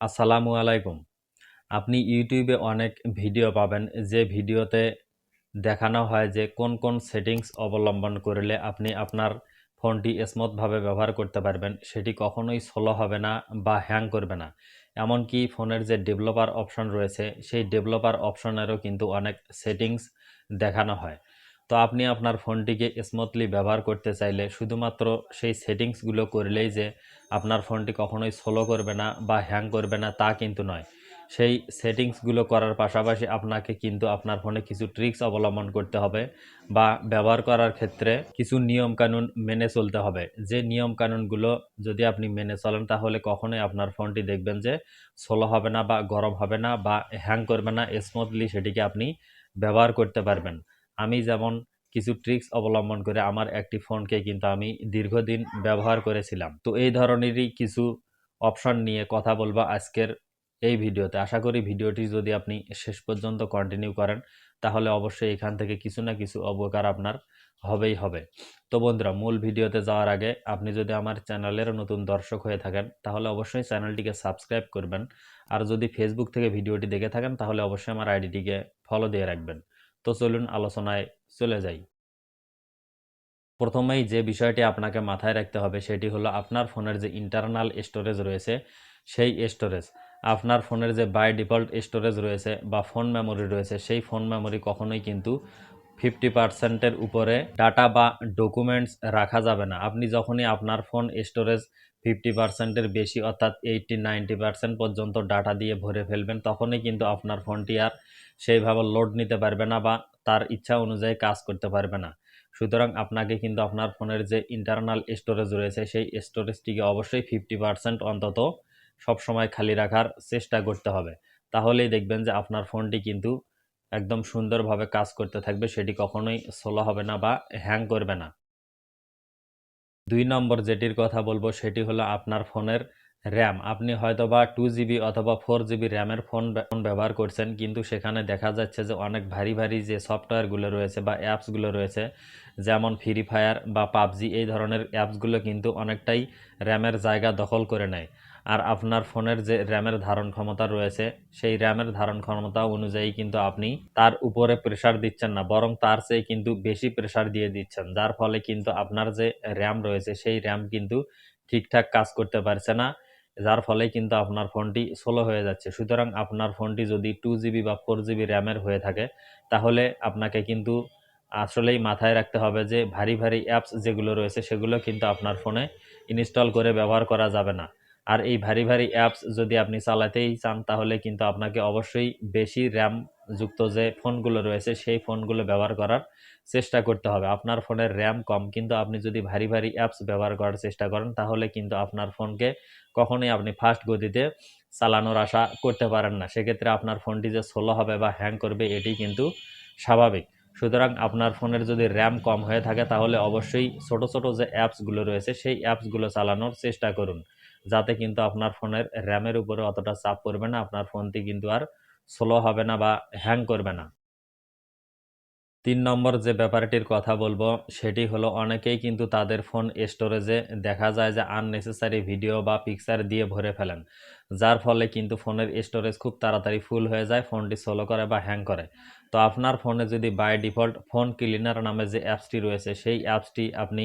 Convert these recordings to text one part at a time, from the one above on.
আসসালামু আলাইকুম। আপনি ইউটিউবে অনেক ভিডিও পাবেন, যে ভিডিওতে দেখানো হয় যে কোন কোন সেটিংস অবলম্বন করলে আপনি আপনার ফোনটি স্মুথভাবে ব্যবহার করতে পারবেন, সেটি কখনোই স্লো হবে না বা হ্যাং করবে না। এমনকি ফোনের যে ডেভেলপার অপশন রয়েছে, সেই ডেভেলপার অপশনেরও কিন্তু অনেক সেটিংস দেখানো হয়। তো আপনি আপনার ফোনটিকে স্মুথলি ব্যবহার করতে চাইলে শুধুমাত্র সেই সেটিংসগুলো করলেই যে আপনার ফোনটি কখনোই স্লো করবে না বা হ্যাং করবে না তা কিন্তু নয়। সেই সেটিংসগুলো করার পাশাপাশি আপনাকে কিন্তু আপনার ফোনে কিছু ট্রিক্স অবলম্বন করতে হবে বা ব্যবহার করার ক্ষেত্রে কিছু নিয়ম কানুন মেনে চলতে হবে। যে নিয়ম কানুনগুলো যদি আপনি মেনে চলেন তাহলে কখনোই আপনার ফোনটি দেখবেন যে স্লো হবে না বা গরম হবে না বা হ্যাং করবে না স্মুথলি সেটিকে আপনি ব্যবহার করতে পারবেন। আমি যেমন কিছু ট্রিক্স অবলম্বন করে আমার একটি ফোনকে কিন্তু আমি দীর্ঘদিন ব্যবহার করেছিলাম। তো এই ধরনেরই কিছু অপশন নিয়ে কথা বলব আজকের এই ভিডিওতে। আশা করি ভিডিওটি যদি আপনি শেষ পর্যন্ত কন্টিনিউ করেন, তাহলে অবশ্যই এখান থেকে কিছু না কিছু অবকার আপনার হবেই হবে। তো বন্ধুরা, মূল ভিডিওতে যাওয়ার আগে আপনি যদি আমার চ্যানেলের নতুন দর্শক হয়ে থাকেন, তাহলে অবশ্যই চ্যানেলটিকে সাবস্ক্রাইব করবেন। আর যদি ফেসবুক থেকে ভিডিওটি দেখে থাকেন, তাহলে অবশ্যই আমার আইডিটিকে ফলো দিয়ে রাখবেন। তো চলুন আলোচনায় চলে যাই। প্রথমেই যে বিষয়টি আপনাকে মাথায় রাখতে হবে সেটি হলো আপনার ফোনের যে ইন্টারনাল স্টোরেজ রয়েছে, সেই স্টোরেজ আপনার ফোনের যে বাই ডিফল্ট স্টোরেজ রয়েছে বা ফোন মেমোরি রয়েছে, সেই ফোন মেমোরি কখনোই কিন্তু ফিফটি পার্সেন্টের উপরে ডাটা বা ডকুমেন্টস রাখা যাবে না। আপনি যখনই আপনার ফোন স্টোরেজ ফিফটি পার্সেন্টের বেশি অর্থাৎ এইটটি নাইনটি পার্সেন্ট পর্যন্ত ডাটা দিয়ে ভরে ফেলবেন, তখনই কিন্তু আপনার ফোনটি আর সেইভাবে লোড নিতে পারবে না বা তার ইচ্ছা অনুযায়ী কাজ করতে পারবে না। সুতরাং আপনাকে কিন্তু আপনার ফোনের যে ইন্টারনাল স্টোরেজ রয়েছে, সেই স্টোরেজটিকে অবশ্যই ফিফটি পার্সেন্ট অন্তত সবসময় খালি রাখার চেষ্টা করতে হবে। তাহলেই দেখবেন যে আপনার ফোনটি কিন্তু একদম সুন্দরভাবে কাজ করতে থাকবে, সেটি কখনোই স্লো হবে না বা হ্যাং করবে না। দুই নম্বর যেটির কথা বলব, সেটি হলো আপনার ফোনের র্যাম। আপনি হয়তো বা টু জিবি অথবা ফোর জিবি র্যামের ফোন ব্যবহার করছেন, কিন্তু সেখানে দেখা যাচ্ছে যে অনেক ভারী ভারী যে সফটওয়্যারগুলো রয়েছে বা অ্যাপসগুলো রয়েছে, যেমন ফ্রি ফায়ার বা পাবজি, এই ধরনের অ্যাপসগুলো কিন্তু অনেকটাই র্যামের জায়গা দখল করে নেয়। আর আপনার ফোনের যে র্যামের ধারণ ক্ষমতা রয়েছে, সেই র্যামের ধারণ ক্ষমতা অনুযায়ী কিন্তু আপনি তার উপরে প্রেশার দিচ্ছেন না, বরং তার চেয়ে কিন্তু বেশি প্রেশার দিয়ে দিচ্ছেন। যার ফলে কিন্তু আপনার যে র্যাম রয়েছে, সেই র্যাম কিন্তু ঠিকঠাক কাজ করতে পারছে না। যার ফলে কিন্তু আপনার ফোনটি স্লো হয়ে যাচ্ছে। সুতরাং আপনার ফোনটি যদি টু জিবি বা ফোর জিবি র্যামের হয়ে থাকে, তাহলে আপনাকে কিন্তু আসলেই মাথায় রাখতে হবে যে ভারী ভারী অ্যাপস যেগুলো রয়েছে, সেগুলো কিন্তু আপনার ফোনে ইনস্টল করে ব্যবহার করা যাবে না। আর এই ভারী ভারী অ্যাপস যদি আপনি চালাতেই চান, তাহলে কিন্তু আপনাকে অবশ্যই বেশি র্যাম যুক্ত যে ফোনগুলো রয়েছে, সেই ফোনগুলো ব্যবহার করার চেষ্টা করতে হবে। আপনার ফোনের র্যাম কম, কিন্তু আপনি যদি ভারী ভারী অ্যাপস ব্যবহার করার চেষ্টা করেন, তাহলে কিন্তু আপনার ফোনকে কখনোই আপনি ফাস্ট গতিতে চালানোর আশা করতে পারেন না। সেক্ষেত্রে আপনার ফোনটি যে স্লো হবে বা হ্যাং করবে, এটি কিন্তু স্বাভাবিক। সুতরাং আপনার ফোনের যদি র্যাম কম হয়ে থাকে, তাহলে অবশ্যই ছোট ছোট যে অ্যাপসগুলো রয়েছে, সেই অ্যাপসগুলো চালানোর চেষ্টা করুন। যাতে কিন্তু আপনার ফোনের র্যামের উপরে অতটা চাপ পড়বে না, আপনার ফোনটি কিন্তু আর স্লো হবে না বা হ্যাং করবে না। তিন নম্বর যে ব্যাপারটির কথা বলব, সেটি হলো অনেকেই কিন্তু তাদের ফোন স্টোরেজে দেখা যায় যে আননেসেসারি ভিডিও বা পিকচার দিয়ে ভরে ফেলেন, যার ফলে কিন্তু ফোনের স্টোরেজ খুব তাড়াতাড়ি ফুল হয়ে যায়, ফোনটি সোলো করে বা হ্যাং করে। তো আপনার ফোনে যদি বাই ডিফল্ট ফোন ক্লিনার নামে যে অ্যাপসটি রয়েছে, সেই অ্যাপসটি আপনি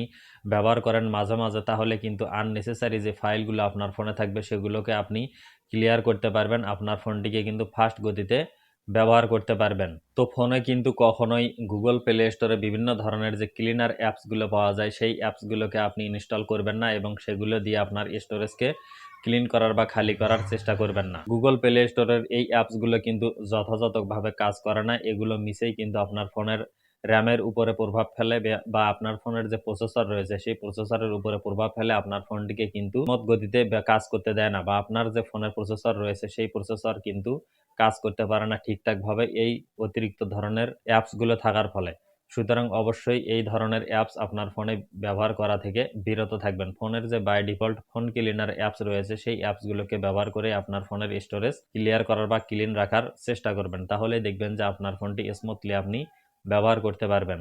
ব্যবহার করেন মাঝে মাঝে, তাহলে কিন্তু আননেসেসারি যে ফাইলগুলো আপনার ফোনে থাকবে, সেগুলোকে আপনি ক্লিয়ার করতে পারবেন, আপনার ফোনটিকে কিন্তু ফাস্ট গতিতে ব্যবহার করতে পারবেন। তো ফোনে কিন্তু কখনোই গুগল প্লে স্টোরে বিভিন্ন ধরনের যে ক্লিনার অ্যাপসগুলো পাওয়া যায়, সেই অ্যাপসগুলোকে আপনি ইনস্টল করবেন না এবং সেগুলো দিয়ে আপনার স্টোরেজকে ক্লিন করার বা খালি করার চেষ্টা করবেন না। গুগল প্লে স্টোরের এই অ্যাপসগুলো কিন্তু যথাযথভাবে কাজ করে না, এগুলো মিশেই কিন্তু আপনার ফোনের র্যামের উপরে প্রভাব ফেলে বা আপনার ফোনের যে প্রসেসর রয়েছে, সেই প্রসেসরের উপরে প্রভাব ফেলে আপনার ফোনটিকে কিন্তু মত গতিতে কাজ করতে দেয় না বা আপনার যে ফোনের প্রসেসর রয়েছে, সেই প্রসেসর কিন্তু কাজ করতে পারে না ঠিকঠাকভাবে এই অতিরিক্ত ধরনের অ্যাপসগুলো থাকার ফলে। সুতরাং অবশ্যই এই ধরনের অ্যাপস আপনার ফোনে ব্যবহার করা থেকে বিরত থাকবেন। ফোনের যে by default phone cleaner apps রয়েছে, সেই অ্যাপসগুলোকে ব্যবহার করে আপনার ফোনের স্টোরেজ ক্লিয়ার করার বা ক্লিন রাখার চেষ্টা করবেন। তাহলে দেখবেন যে আপনার ফোনটি স্মুথলি আপনি ব্যবহার করতে পারবেন।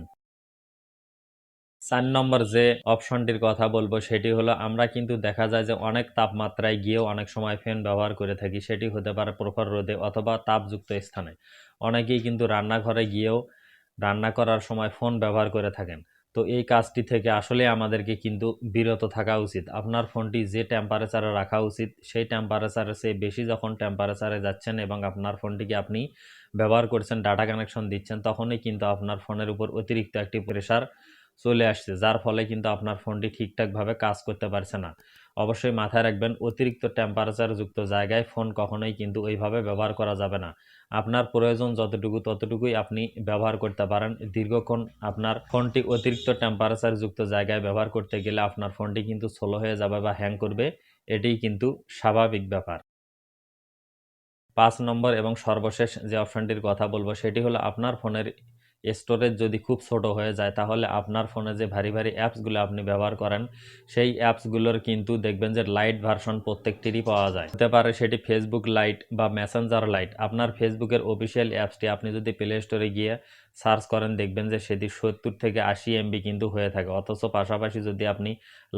চার নম্বর যে অপশনটির কথা বলব, সেটি হলো আমরা কিন্তু দেখা যায় যে অনেক তাপমাত্রায় গিয়েও অনেক সময় ফ্যান ব্যবহার করে থাকি, সেটি হতে পারে প্রখর রোদে অথবা তাপযুক্ত স্থানে। অনেকেই কিন্তু রান্নাঘরে গিয়েও রান্না করার সময় ফোন ব্যবহার করে থাকেন। তো এই কাজটি থেকে আসলে আমাদেরকে কিন্তু বিরত থাকা উচিত। আপনার ফোনটি যে টেম্পারেচারে রাখা উচিত, সেই টেম্পারেচারের সে বেশি যখন টেম্পারেচারে যাচ্ছেন এবং আপনার ফোনটিকে আপনি ব্যবহার করছেন ডাটা কানেকশন দিচ্ছেন, তখনই কিন্তু আপনার ফোনের উপর অতিরিক্ত একটি প্রেশার চলে আসছে, যার ফলে কিন্তু আপনার ফোনটি ঠিকঠাকভাবে কাজ করতে পারছে না। অবশ্যই মাথায় রাখবেন, অতিরিক্ত টেম্পারেচার যুক্ত জায়গায় ফোন কখনোই কিন্তু ওইভাবে ব্যবহার করা যাবে না। আপনার প্রয়োজন যতটুকু ততটুকুই আপনি ব্যবহার করতে পারেন। দীর্ঘক্ষণ আপনার ফোনটি অতিরিক্ত টেম্পারেচার যুক্ত জায়গায় ব্যবহার করতে গেলে আপনার ফোনটি কিন্তু স্লো হয়ে যাবে বা হ্যাং করবে। এটিই কিন্তু স্বাভাবিক ব্যাপার। পাঁচ নম্বর এবং সর্বশেষ যে অপশনটির কথা বলব, সেটি হলো আপনার ফোনের স্টোরেজ যদি খুব ছোট হয়ে যায়, তাহলে আপনার ফোনে যে ভারী ভারী অ্যাপসগুলো আপনি ব্যবহার করেন, সেই অ্যাপসগুলোর কিন্তু দেখবেন যে লাইট ভার্সন প্রত্যেকটিরই পাওয়া যায়। হতে পারে সেটি ফেসবুক লাইট বা মেসেঞ্জার লাইট আপনার ফেসবুকের অফিসিয়াল অ্যাপসটি আপনি যদি প্লে স্টোরে গিয়ে সার্চ করেন, দেখবেন যে সেটি সত্তর থেকে আশি এমবি কিন্তু হয়ে থাকে। অথচ পাশাপাশি যদি আপনি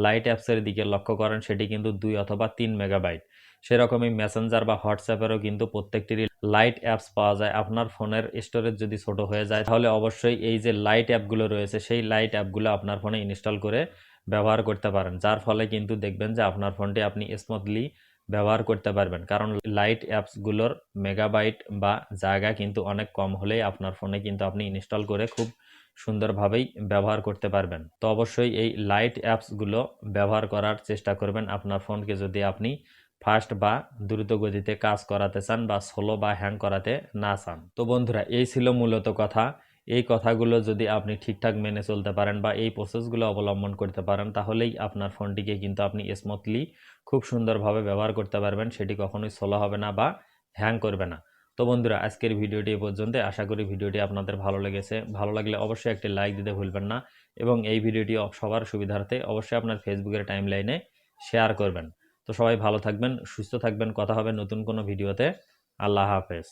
লাইট অ্যাপসের দিকে লক্ষ্য করেন, সেটি কিন্তু দুই অথবা তিন মেগাবাইট সেরকমই মেসেঞ্জার বা হোয়াটসঅ্যাপেরও কিন্তু প্রত্যেকটিরই লাইট অ্যাপস পাওয়া যায়। আপনার ফোনের স্টোরেজ যদি ছোট হয়ে যায়, তাহলে অবশ্যই এই যে লাইট অ্যাপগুলো রয়েছে, সেই লাইট অ্যাপগুলো আপনার ফোনে ইনস্টল করে ব্যবহার করতে পারেন। যার ফলে কিন্তু দেখবেন যে আপনার ফোনটি আপনি স্মুথলি ব্যবহার করতে পারবেন। কারণ লাইট অ্যাপসগুলোর মেগাবাইট বা জায়গা কিন্তু অনেক কম হলেই আপনার ফোনে কিন্তু আপনি ইনস্টল করে খুব সুন্দরভাবেই ব্যবহার করতে পারবেন। তো অবশ্যই এই লাইট অ্যাপসগুলো ব্যবহার করার চেষ্টা করবেন। আপনার ফোনকে যদি আপনি ফাস্ট বা দ্রুত গতিতে কাজ করাতে চান বা স্লো বা হ্যাং করাতে না চান। তো বন্ধুরা, এই ছিল মূলত কথা। এই কথাগুলো যদি আপনি ঠিকঠাক মেনে চলতে পারেন বা এই প্রসেসগুলো অবলম্বন করতে পারেন, তাহলেই আপনার ফোনটিকে কিন্তু আপনি স্মুথলি খুব সুন্দরভাবে ব্যবহার করতে পারবেন। সেটি কখনোই স্লো হবে না বা হ্যাং করবে না। তো বন্ধুরা, আজকের ভিডিওটি এ পর্যন্ত। আশা করি ভিডিওটি আপনাদের ভালো লেগেছে। ভালো লাগলে অবশ্যই একটি লাইক দিতে ভুলবেন না এবং এই ভিডিওটি সবার সুবিধার্থে অবশ্যই আপনার ফেসবুকের টাইম লাইনে শেয়ার করবেন। তো সবাই ভালো থাকবেন, সুস্থ থাকবেন। কথা হবে নতুন কোনো ভিডিওতে। আল্লাহ হাফেজ।